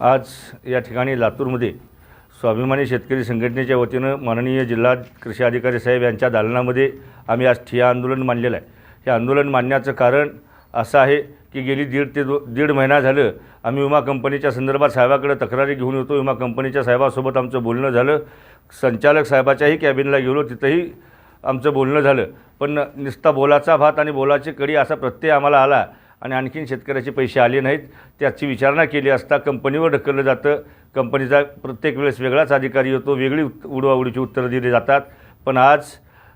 आज या ठिकाणी लातूरमध्ये स्वाभिमानी शेतकरी संघटनेच्या वतीनं माननीय जिल्हा कृषी अधिकारी साहेब यांच्या दालनामध्ये आम्ही आज ठिया आंदोलन मानलेलं आहे. हे आंदोलन मानण्याचं कारण असं आहे की गेली दीड ते दो दीड महिना झालं आम्ही विमा कंपनीच्या संदर्भात साहेबाकडे तक्रारी घेऊन येतो. विमा कंपनीच्या साहेबासोबत आमचं बोलणं झालं. संचालक साहेबाच्याही कॅबिनला गेलो. तिथंही आमचं बोलणं झालं. पण नुसता बोलाचा भात आणि बोलाची कडी असा प्रत्यय आम्हाला आला. आणि आणखीन शेतकऱ्याचे पैसे आले नाहीत. त्याची विचारणा केली असता कंपनीवर ढकललं जातं. कंपनीचा प्रत्येक वेळेस वेगळाच अधिकारी येतो. वेगळी उत- उडवाउडीची उत्तरं दिली जातात. पण आज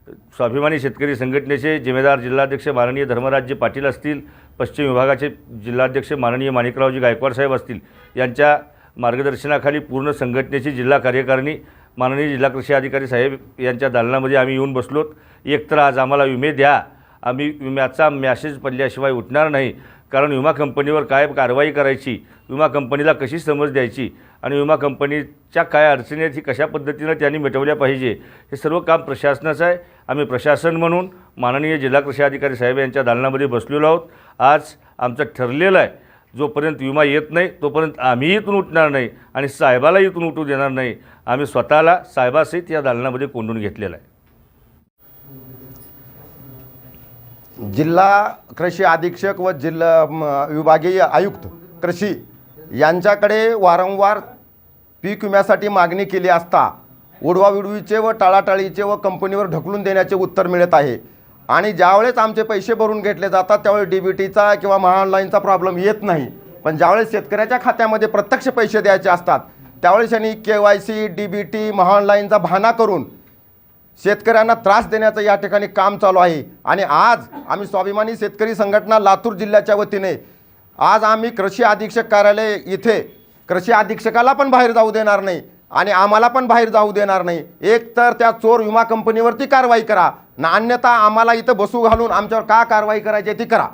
स्वाभिमानी शेतकरी संघटनेचे जिम्मेदार जिल्हाध्यक्ष माननीय धर्मराज्य पाटील असतील पश्चिम विभागाचे जिल्हाध्यक्ष माननीय माणिकरावजी गायकवाड साहेब असतील यांच्या मार्गदर्शनाखाली पूर्ण संघटनेची जिल्हा कार्यकारिणी माननीय जिल्हा कृषी अधिकारी साहेब यांच्या दालनामध्ये आम्ही येऊन बसलोत. एकतर आज आम्हाला विमे द्या. आम्ही विम्याचा मॅसेज पडल्याशिवाय उठणार नाही. कारण विमा कंपनीवर काय कारवाई करायची? विमा कंपनीला कशी समज द्यायची? आणि विमा कंपनीच्या काय अडचणी आहेत ही कशा पद्धतीनं त्यांनी मिटवल्या पाहिजे? हे सर्व काम प्रशासनाचं आहे. आम्ही प्रशासन म्हणून माननीय जिल्हा कृषी अधिकारी साहेब यांच्या दालनामध्ये बसलेलो आहोत. आज आमचं ठरलेलं आहे जोपर्यंत विमा येत नाही तोपर्यंत आम्ही इथून उठणार नाही आणि साहेबाला इथून उठू देणार नाही. आम्ही स्वतःला साहेबासहित या दालनामध्ये कोंडून घेतलेलं आहे. जिल्हा कृषी अधीक्षक व जिल्हा म, विभागीय आयुक्त कृषी यांच्याकडे वारंवार पीक विम्यासाठी मागणी केली असता उडवाविडवीचे व टाळाटाळीचे व कंपनीवर ढकलून देण्याचे उत्तर मिळत आहे. आणि ज्यावेळेस आमचे पैसे भरून घेतले जातात त्यावेळेस डी बी टीचा किंवा महाऑनलाईनचा प्रॉब्लेम येत नाही. पण ज्यावेळेस शेतकऱ्याच्या खात्यामध्ये प्रत्यक्ष पैसे द्यायचे असतात त्यावेळेस यांनी K Y C D B T महाऑनलाईनचा भाना करून शेतकऱ्यांना त्रास देण्याचं या ठिकाणी काम चालू आहे. आणि आज आम्ही स्वाभिमानी शेतकरी संघटना लातूर जिल्ह्याच्या वतीने आज आम्ही कृषी अधीक्षक कार्यालय इथे कृषी अधीक्षकाला पण बाहेर जाऊ देणार नाही आणि आम्हाला पण बाहेर जाऊ देणार नाही. एक तर त्या चोर विमा कंपनीवरती कारवाई करा. ना अन्यथा आम्हाला इथं बसू घालून आमच्यावर का कारवाई करायची आहे ती करा.